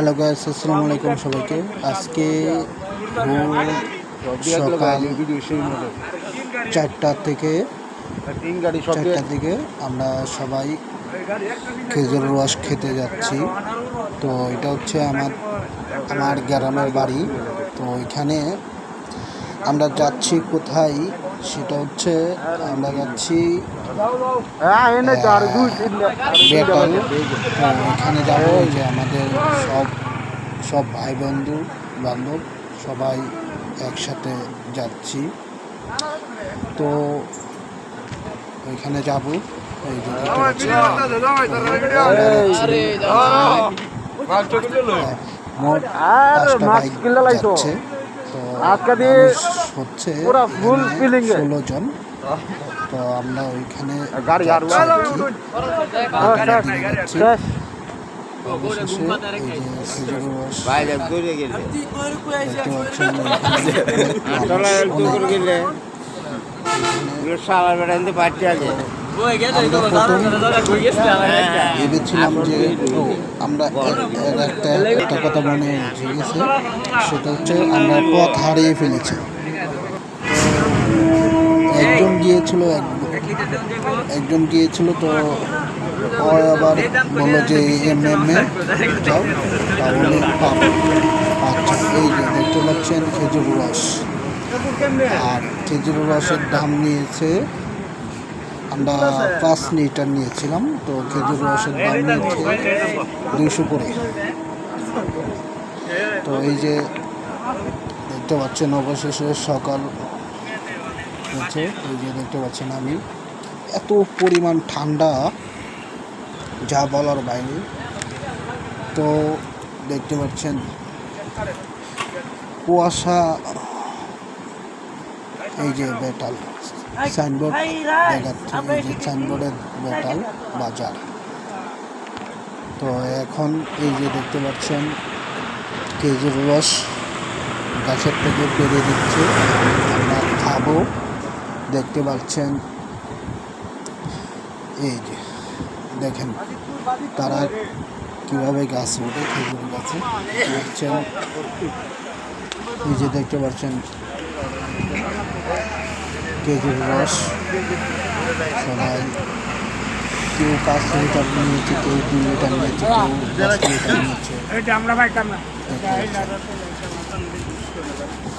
Hello guys, আসসালামু আলাইকুম সবাইকে। আজকে সকাল চারটা থেকে চারটার দিকে আমরা সবাই খেজুর রস খেতে যাচ্ছি। তো এটা হচ্ছে আমার আমার গ্রামের বাড়ি। তো এখানে আমরা যাচ্ছি কোথায়? সেটা হচ্ছে আমরা যাচ্ছি বেতাল এখানে যাব যে আমাদের সব সব ভাই বন্ধু বান্ধব সবাই একসাথে যাচ্ছি তো ওইখানে যাব এই মোট পাঁচটা বাইক যাচ্ছে তো হচ্ছে। ষোলো জন। তো আমরা ওইখানে ভেবেছিলাম যে আমরা একটা একটা কথা মনে গেছে। সেটা হচ্ছে আমরা পথ হারিয়ে ফেলেছি। গিয়েছিল এক- একজন গিয়েছিল তো ও আবার বলল যে এমনি এমনি যাও। তাহলে আচ্ছা এই যে দেখতে পাচ্ছেন খেজুর রস। আর খেজুর রসের দাম নিয়েছে, আমরা পাঁচ লিটার নিয়েছিলাম, তো খেজুর রসের দাম নিয়েছে দুশো করে তো এই যে দেখতে পাচ্ছেন অবশেষে সকাল হচ্ছে এই যে দেখতে পাচ্ছেন আমি। এত পরিমাণ ঠান্ডা, যা বলার বাইরে। তো দেখতে পাচ্ছেন, কুয়াশা, এই যে বেতাল সাইনবোর্ড দেখাচ্ছে, এই যে সাইনবোর্ডের বেতাল বাজার। তো এখন এই যে দেখতে পাচ্ছেন খেজুর রস গাছের থেকে পেরে দিচ্ছে। আমরা খাব। দেখতে পাচ্ছেন। এই যে দেখেন তারা কীভাবে গাছ ওঠে খেজুর গাছে দেখছেন এই যে দেখতে পাচ্ছেন খেজুর রস সবাই কেউ পাঁচ লিটার নিয়েছে কেউ দুই লিটার নিয়েছে কেউ দশ লিটার নিয়েছে।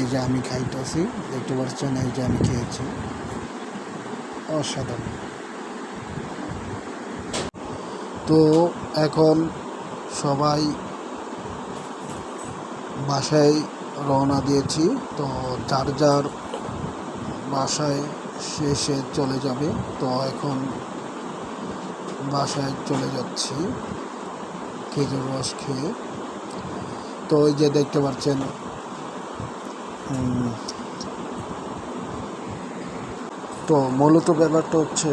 এই যে আমি খাইতেছি, দেখতে পাচ্ছেন, এই যে আমি খেয়েছি। অসাধারণ। তো এখন সবাই বাসায় রওনা দিয়েছি। তো যার যার বাসায় শেষে চলে যাবে। তো এখন বাসায় চলে যাচ্ছি খেজুর রস খেয়ে। তো ওই যে দেখতে পাচ্ছেন তো মূলত ব্যাপারটা হচ্ছে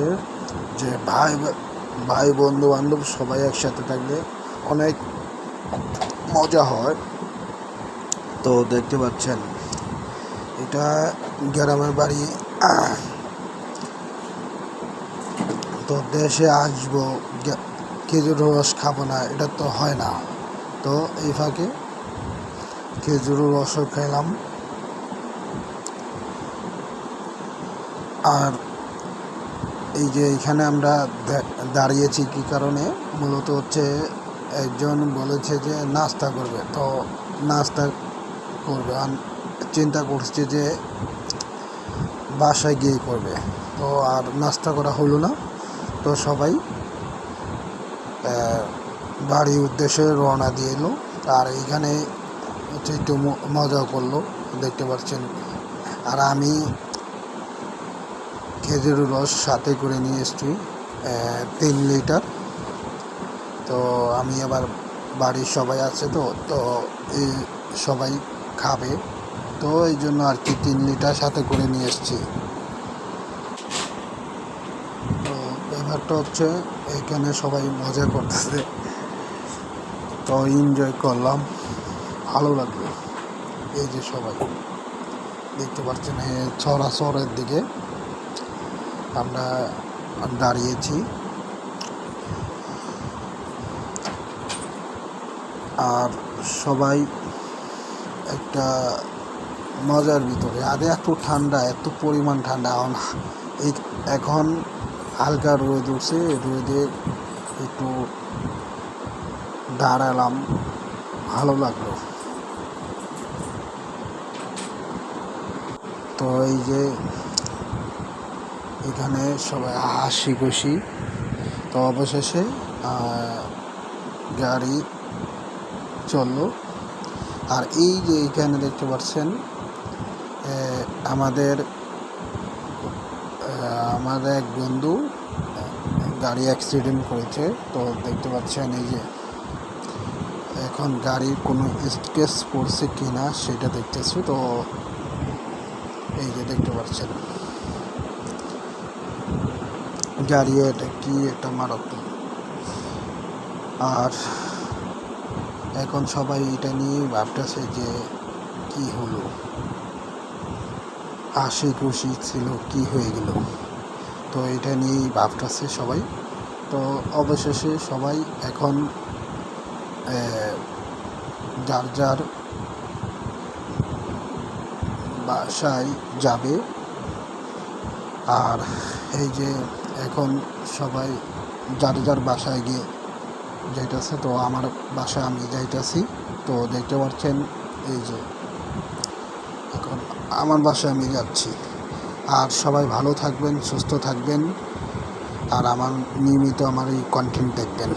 যে ভাই ভাই, বন্ধু, বান্ধব সবাই একসাথে থাকলে অনেক মজা হয়। তো দেখতে পাচ্ছেন, এটা গ্রামের বাড়ি। তো দেশে আসব খেজুর রস খাব না, এটা তো হয় না। তো এই ফাঁকে খেজুর রসও খেলাম। আর এই যে এখানে আমরা দাঁড়িয়েছি কি কারণে? মূলত হচ্ছে একজন বলেছে যে নাস্তা করবে। তো নাস্তা করবে আর চিন্তা করছে যে বাসায় গিয়ে করবে। তো আর নাস্তা করা হলো না। তো সবাই বাড়ির উদ্দেশ্যে রওনা দিয়ে এলো। আর এইখানে হচ্ছে একটু মজা করল। দেখতে পাচ্ছেন। আর আমি খেজুর রস সাথে করে নিয়ে এসেছি তিন লিটার। তো আমি আবার বাড়ির সবাই আছে তো তো এই সবাই খাবে। তো এই জন্য আর কি তিন লিটার সাথে করে নিয়ে এসেছি। তো ব্যাপারটা হচ্ছে এখানে সবাই মজা করতেছে। তো এনজয় করলাম। ভালো লাগল। এই যে সবাই, দেখতে পাচ্ছেন, এই ছড়া শহরের দিকে। আমরা দাঁড়িয়েছি। আর সবাই একটা মজার ভিতরে। আর, এত ঠান্ডা, এত পরিমাণ ঠান্ডা। এখন এই এখন হালকা রোদ উঠছে, রোদে একটু দাঁড়ালাম। ভালো লাগল। তো এই যে এখানে সবাই হাসি খুশি তো অবশেষে গাড়ি চলল। আর এই যে এখানে দেখতে পাচ্ছেন আমাদের আমাদের এক বন্ধু গাড়ি অ্যাক্সিডেন্ট করেছে। তো দেখতে পাচ্ছেন এই যে, এখন গাড়ির কোনো স্কেচ পড়ছে কিনা সেটা দেখতেছি। তো এই যে দেখতে পাচ্ছেন। গাড়ি এটা কি একটা মারাত্মক। আর এখন সবাই এটা নিয়ে ভাবতেছে যে কি হলো। হাসি খুশি ছিল, কি হয়ে গেল? তো এটা নিয়েই ভাবতেছে সবাই। তো অবশেষে সবাই এখন যার যার বাসায় যাবে। আর এই যে এখন সবাই যার যার বাসায় গিয়ে যাইতেছে, তো আমার বাসায় আমি যাইতেছি। তো দেখতে পাচ্ছেন, এই যে এখন আমার বাসায় আমি যাচ্ছি। আর সবাই ভালো থাকবেন, সুস্থ থাকবেন। আর আমার নিয়মিত আমার এই কন্টেন্ট দেখবেন।